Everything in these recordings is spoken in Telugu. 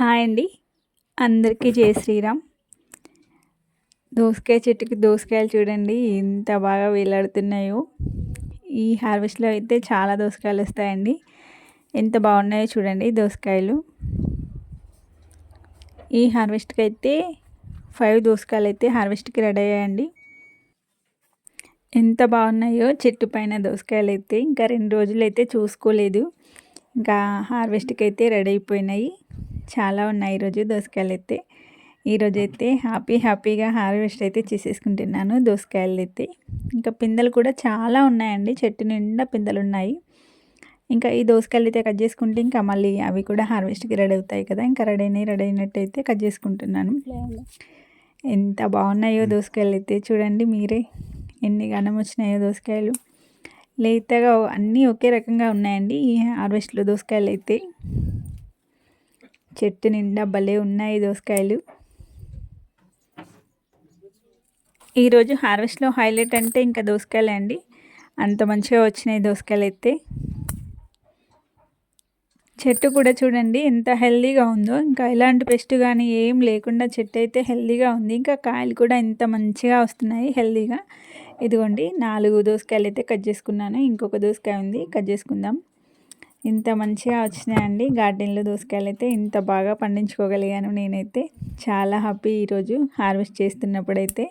హాయ్ అండి. అందరికీ జయ శ్రీరామ్. దోసకాయ చెట్టుకి దోసకాయలు చూడండి ఎంత బాగా వేలాడుతున్నాయో. ఈ హార్వెస్ట్లో అయితే చాలా దోసకాయలు వస్తాయండి. ఎంత బాగున్నాయో చూడండి దోసకాయలు. ఈ హార్వెస్ట్కి అయితే ఫైవ్ దోసకాయలు అయితే హార్వెస్ట్కి రెడీ అయ్యాయండి. ఎంత బాగున్నాయో చెట్టు పైన దోసకాయలు అయితే ఇంకా రెండు రోజులు అయితే చూసుకోలేదు. ఇంకా హార్వెస్ట్కి అయితే రెడీ అయిపోయినాయి. చాలా ఉన్నాయి ఈరోజు దోసకాయలు అయితే ఈరోజు అయితే హ్యాపీ హ్యాపీగా హార్వెస్ట్ అయితే చేసేసుకుంటున్నాను దోసకాయలు అయితే ఇంకా పిందెలు కూడా చాలా ఉన్నాయండి. చెట్టు నిండా పిందెలు ఉన్నాయి ఇంకా ఈ దోసకాయలు అయితే కట్ చేసుకుంటే ఇంకా మళ్ళీ అవి కూడా హార్వెస్ట్కి రెడీ అవుతాయి కదా. ఇంకా రెడీ అయినాయి రెడీ అయినట్టు అయితే కట్ చేసుకుంటున్నాను. ఎంత బాగున్నాయో దోసకాయలు అయితే చూడండి మీరే. ఎన్ని గనం వచ్చినాయో దోసకాయలు. లేతగా అన్నీ ఒకే రకంగా ఉన్నాయండి ఈ హార్వెస్ట్లో దోసకాయలు అయితే చెట్టు నిండా భలే ఉన్నాయి దోసకాయలు. ఈరోజు హార్వెస్ట్లో హైలైట్ అంటే ఇంకా దోసకాయలే అండి. అంత మంచిగా వచ్చినాయి దోసకాయలు అయితే చెట్టు కూడా చూడండి ఎంత హెల్దీగా ఉందో. ఇంకా ఎలాంటి పెస్ట్ కానీ ఏం లేకుండా చెట్టు అయితే హెల్దీగా ఉంది. ఇంకా కాయలు కూడా ఎంత మంచిగా వస్తున్నాయి హెల్దీగా. ఇదిగోండి నాలుగు దోసకాయలు అయితే కట్ చేసుకున్నాను. ఇంకొక దోసకాయ ఉంది కట్ చేసుకుందాం. ఇంత మంచిగా వచ్చినాయండి గార్డెన్లో దోసకాయలు అయితే ఇంత బాగా పండించుకోగలిగాను నేనైతే. చాలా హ్యాపీ ఈరోజు హార్వెస్ట్ చేస్తున్నప్పుడైతే.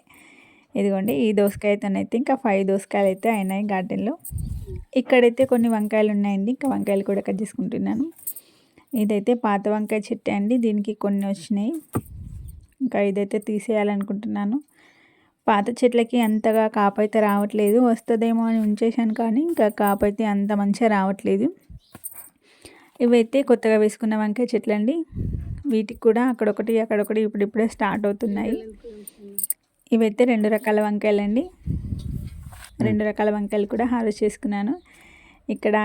ఇదిగోండి ఈ దోసకాయతోనైతే ఇంకా ఫైవ్ దోసకాయలు అయితే అయినాయి గార్డెన్లో. ఇక్కడైతే కొన్ని వంకాయలు ఉన్నాయండి. ఇంకా వంకాయలు కూడా కట్ చేసుకుంటున్నాను. ఇదైతే పాత వంకాయ చెట్టు అండి. దీనికి కొన్ని వచ్చినాయి. ఇంకా ఇదైతే తీసేయాలనుకుంటున్నాను. పాత చెట్లకి అంతగా కాపైతే రావట్లేదు. వస్తుందేమో అని ఉంచేసాను కానీ ఇంకా కాపైతే అంత మంచిగా రావట్లేదు. ఇవైతే కొత్తగా వేసుకున్న వంకాయ చెట్లు అండి. వీటికి కూడా అక్కడొకటి అక్కడొకటి ఇప్పుడిప్పుడే స్టార్ట్ అవుతున్నాయి. ఇవైతే రెండు రకాల వంకాయలండి. రెండు రకాల వంకాయలు కూడా హార్వెస్ట్ చేసుకున్నాను. ఇక్కడ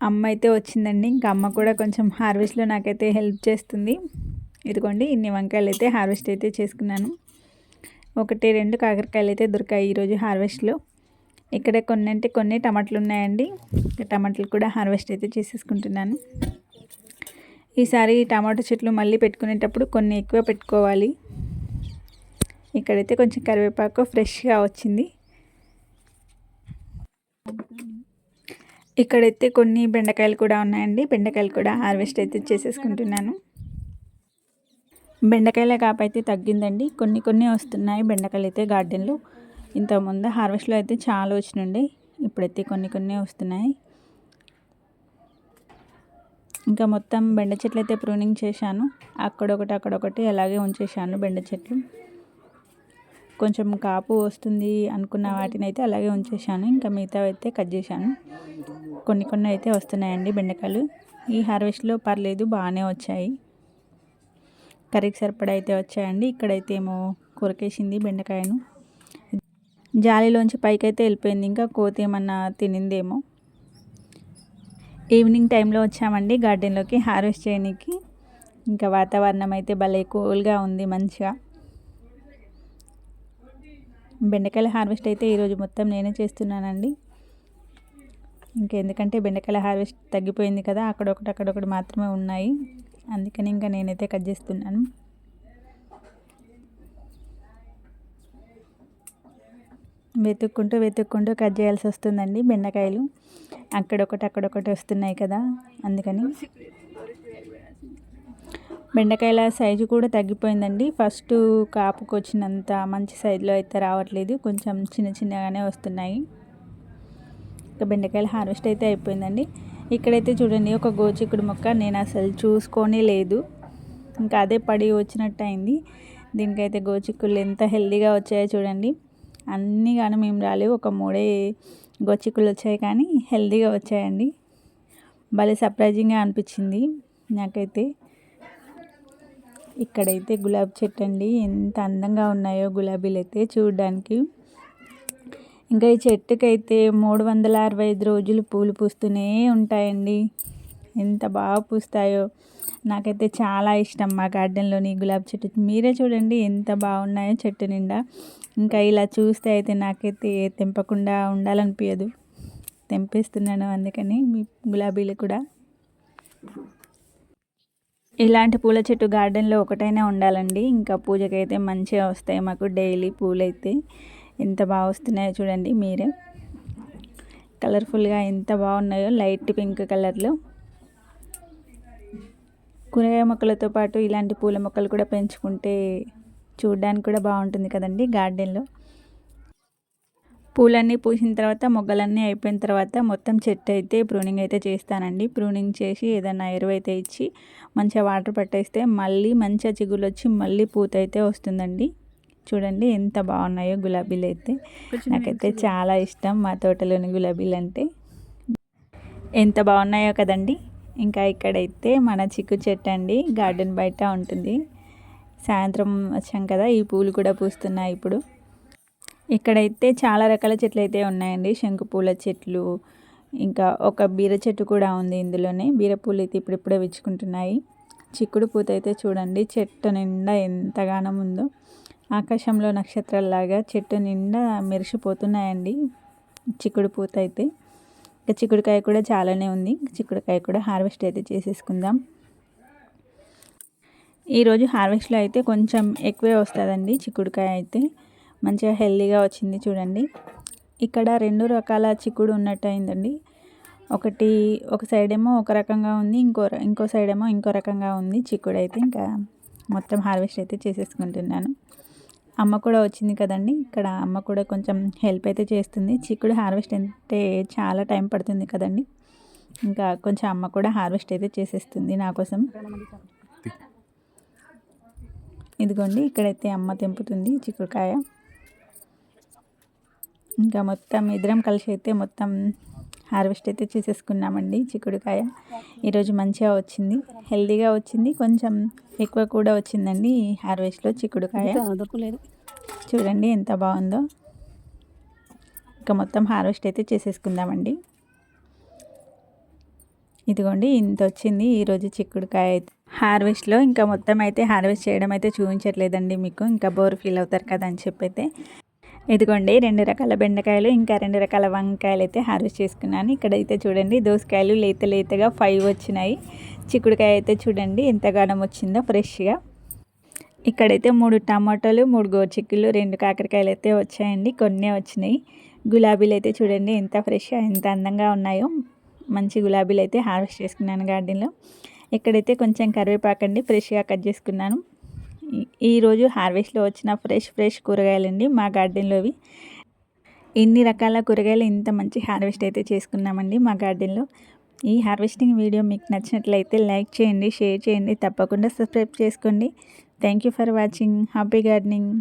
అమ్మ అయితే వచ్చిందండి. ఇంకా అమ్మ కూడా కొంచెం హార్వెస్ట్లో నాకైతే హెల్ప్ చేస్తుంది. ఇదిగోండి ఇన్ని వంకాయలు అయితే హార్వెస్ట్ అయితే చేసుకున్నాను. ఒకటి రెండు కాకరకాయలు అయితే దొరికాయి ఈరోజు హార్వెస్ట్లో. ఇక్కడ కొన్ని అంటే కొన్ని టమాటాలు ఉన్నాయండి. టమాటాలు కూడా హార్వెస్ట్ అయితే చేసేసుకుంటున్నాను. ఈసారి టమాటో చెట్లు మళ్ళీ పెట్టుకునేటప్పుడు కొన్ని ఎక్కువ పెట్టుకోవాలి. ఇక్కడైతే కొంచెం కరివేపాకు ఫ్రెష్గా వచ్చింది. ఇక్కడైతే కొన్ని బెండకాయలు కూడా ఉన్నాయండి. బెండకాయలు కూడా హార్వెస్ట్ అయితే చేసేసుకుంటున్నాను. బెండకాయల కాపైతే తగ్గిందండి. కొన్ని కొన్ని వస్తున్నాయి. బెండకాయలు అయితే గార్డెన్లో ఇంతకుముందు హార్వెస్ట్లో అయితే చాలా వచ్చినండి ఇప్పుడైతే కొన్ని కొన్ని వస్తున్నాయి. ఇంకా మొత్తం బెండ చెట్లు అయితే ప్రూనింగ్ చేశాను. అక్కడొకటి అక్కడొకటి అలాగే ఉంచేశాను బెండ చెట్లు. కొంచెం కాపు వస్తుంది అనుకున్న వాటిని అయితే అలాగే ఉంచేశాను. ఇంకా మిగతా అయితే కట్ చేశాను. కొన్ని కొన్ని అయితే వస్తున్నాయండి బెండకాయలు. ఈ హార్వెస్ట్లో పర్లేదు బాగానే వచ్చాయి. కర్రీకి సరిపడా అయితే వచ్చాయండి. ఇక్కడైతే ఏమో కొరకేసింది బెండకాయను. జాలీలోంచి పైకి అయితే వెళ్ళిపోయింది. ఇంకా కోతి ఏమన్నా తినిందేమో. ఈవినింగ్ టైంలో వచ్చామండి గార్డెన్లోకి హార్వెస్ట్ చేయడానికి ఇంకా వాతావరణం అయితే భలే కూల్గా ఉంది మంచిగా. బెండకాయల హార్వెస్ట్ అయితే ఈరోజు మొత్తం నేనే చేస్తున్నానండి. ఇంకెందుకంటే బెండకాయల హార్వెస్ట్ తగ్గిపోయింది కదా అక్కడొకటి అక్కడొకటి మాత్రమే ఉన్నాయి. అందుకని ఇంకా నేనైతే కట్ చేస్తున్నాను. వెతుక్కుంటూ వెతుక్కుంటూ కట్ చేయాల్సి వస్తుందండి బెండకాయలు. అక్కడొకటి అక్కడొకటి వస్తున్నాయి కదా అందుకని. బెండకాయల సైజు కూడా తగ్గిపోయిందండి. ఫస్ట్ కాపుకు వచ్చినంత మంచి సైజులో అయితే రావట్లేదు. కొంచెం చిన్న చిన్నగానే వస్తున్నాయి. ఇంకా బెండకాయల హార్వెస్ట్ అయితే అయిపోయిందండి. ఇక్కడైతే చూడండి ఒక గోచిక్కుడు మొక్క నేను అసలు చూసుకొని లేదు. ఇంకా అదే పడి వచ్చినట్టు అయింది. దీనికైతే గోచిక్కులు ఎంత హెల్దీగా వచ్చాయో చూడండి. అన్నీ కానీ మేము రాలేవు ఒక మూడే గోచిక్కులు వచ్చాయి కానీ హెల్దీగా వచ్చాయండి. భలే సర్ప్రైజింగ్గా అనిపించింది నాకైతే. ఇక్కడైతే గులాబీ చెట్టు అండి ఎంత అందంగా ఉన్నాయో గులాబీలు అయితే చూడడానికి. ఇంకా ఈ చెట్టుకైతే మూడు వందల అరవై ఐదు రోజులు పూలు పూస్తూనే ఉంటాయండి. ఎంత బాగా పూస్తాయో. నాకైతే చాలా ఇష్టం మా గార్డెన్లోని గులాబీ చెట్టు. మీరే చూడండి ఎంత బాగున్నాయో చెట్టు నిండా. ఇంకా ఇలా చూస్తే అయితే నాకైతే తెంపకుండా ఉండాలనిపించదు తెంపేస్తున్నాను అందుకని మీ గులాబీలు కూడా. ఇలాంటి పూల చెట్టు గార్డెన్లో ఒకటైనా ఉండాలండి. ఇంకా పూజకైతే మంచిగా వస్తాయి మాకు డైలీ పూలైతే. ఎంత బాగా వస్తున్నాయో చూడండి మీరే. కలర్ఫుల్గా ఎంత బాగున్నాయో లైట్ పింక్ కలర్లో. కూరగాయ మొక్కలతో పాటు ఇలాంటి పూల మొక్కలు కూడా పెంచుకుంటే చూడడానికి కూడా బాగుంటుంది కదండి గార్డెన్లో. పూలన్నీ పూసిన తర్వాత మొగ్గలన్నీ అయిపోయిన తర్వాత మొత్తం చెట్టు అయితే ప్రూనింగ్ అయితే చేస్తానండి. ప్రూనింగ్ చేసి ఏదైనా ఎరువు అయితే ఇచ్చి మంచిగా వాటర్ పట్టేస్తే మళ్ళీ మంచిగా చిగులు వచ్చి మళ్ళీ పూత అయితే వస్తుందండి. చూడండి ఎంత బాగున్నాయో గులాబీలు అయితే. నాకైతే చాలా ఇష్టం మా తోటలోని గులాబీలు అంటే. ఎంత బాగున్నాయో కదండి. ఇంకా ఇక్కడైతే మన చిక్కు చెట్టు అండి గార్డెన్ బయట ఉంటుంది. సాయంత్రం వచ్చాం కదా ఈ పూలు కూడా పూస్తున్నాయి ఇప్పుడు. ఇక్కడైతే చాలా రకాల చెట్లు అయితే ఉన్నాయండి. శంకు పూల చెట్లు ఇంకా ఒక బీర చెట్టు కూడా ఉంది ఇందులోనే. బీర పూలు అయితే ఇప్పుడిప్పుడే విచ్చుకుంటున్నాయి. చిక్కుడు పూత అయితే చూడండి చెట్టు నిండా ఎంతగానో ఉందో. ఆకాశంలో నక్షత్రాలలాగా చెట్టు నిండా మెరిసిపోతున్నాయండి చిక్కుడు పూత అయితే. ఇంకా చిక్కుడుకాయ కూడా చాలానే ఉంది. చిక్కుడుకాయ కూడా హార్వెస్ట్ అయితే చేసేసుకుందాం. ఈరోజు హార్వెస్ట్లో అయితే కొంచెం ఎక్కువే వస్తుందండి చిక్కుడుకాయ అయితే. మంచిగా హెల్దీగా వచ్చింది చూడండి. ఇక్కడ రెండు రకాల చిక్కుడు ఉన్నట్టు అయిందండి. ఒకటి ఒక సైడ్ ఏమో ఒక రకంగా ఉంది ఇంకో ఇంకో సైడ్ ఏమో ఇంకో రకంగా ఉంది చిక్కుడు అయితే. ఇంకా మొత్తం హార్వెస్ట్ అయితే చేసేసుకుంటున్నాను. అమ్మ కూడా వచ్చింది కదండి. ఇక్కడ అమ్మ కూడా కొంచెం హెల్ప్ అయితే చేస్తుంది. చిక్కుడు హార్వెస్ట్ అంటే చాలా టైం పడుతుంది కదండి. ఇంకా కొంచెం అమ్మ కూడా హార్వెస్ట్ అయితే చేసేస్తుంది నా కోసం. ఇదిగోండి ఇక్కడైతే అమ్మ తెంపుతుంది చిక్కుడుకాయ. ఇంకా మొత్తం ఇద్దరం కలిసి అయితే మొత్తం హార్వెస్ట్ అయితే చేసేసుకున్నామండి చిక్కుడుకాయ. ఈరోజు మంచిగా వచ్చింది. హెల్దీగా వచ్చింది. కొంచెం ఎక్కువ కూడా వచ్చిందండి ఈ హార్వెస్ట్లో చిక్కుడుకాయ. చూడండి ఎంత బాగుందో. ఇంకా మొత్తం హార్వెస్ట్ అయితే చేసేసుకుందామండి. ఇదిగోండి ఇంత వచ్చింది ఈరోజు చిక్కుడుకాయ అయితే. హార్వెస్ట్లో ఇంకా మొత్తం అయితే హార్వెస్ట్ చేయడం అయితే చూపించట్లేదండి మీకు. ఇంకా బోర్ ఫీల్ అవుతారు కదా అని చెప్పి అయితే ఇదిగోండి రెండు రకాల బెండకాయలు ఇంకా రెండు రకాల వంకాయలు అయితే హార్వెస్ట్ చేసుకున్నాను. ఇక్కడైతే చూడండి దోసకాయలు లేత లేతగా ఫైవ్ వచ్చినాయి. చిక్కుడుకాయ అయితే చూడండి ఎంత గానం వచ్చిందో ఫ్రెష్గా. ఇక్కడైతే మూడు టమాటాలు మూడు గోరుచిక్కులు రెండు కాకరకాయలు అయితే వచ్చాయండి కొన్ని వచ్చినాయి. గులాబీలు అయితే చూడండి ఎంత ఫ్రెష్గా ఎంత అందంగా ఉన్నాయో. మంచి గులాబీలు అయితే హార్వెస్ట్ చేసుకున్నాను గార్డెన్లో. ఇక్కడైతే కొంచెం కరివేపాకండి ఫ్రెష్గా కట్ చేసుకున్నాను. ఈరోజు హార్వెస్ట్లో వచ్చిన ఫ్రెష్ ఫ్రెష్ కూరగాయలండి మా గార్డెన్లోవి. ఇన్ని రకాల కూరగాయలు ఇంత మంచి హార్వెస్ట్ అయితే చేసుకున్నామండి మా గార్డెన్లో. ఈ హార్వెస్టింగ్ వీడియో మీకు నచ్చినట్లయితే లైక్ చేయండి షేర్ చేయండి తప్పకుండా సబ్స్క్రైబ్ చేసుకోండి. Thank you for watching. Happy gardening.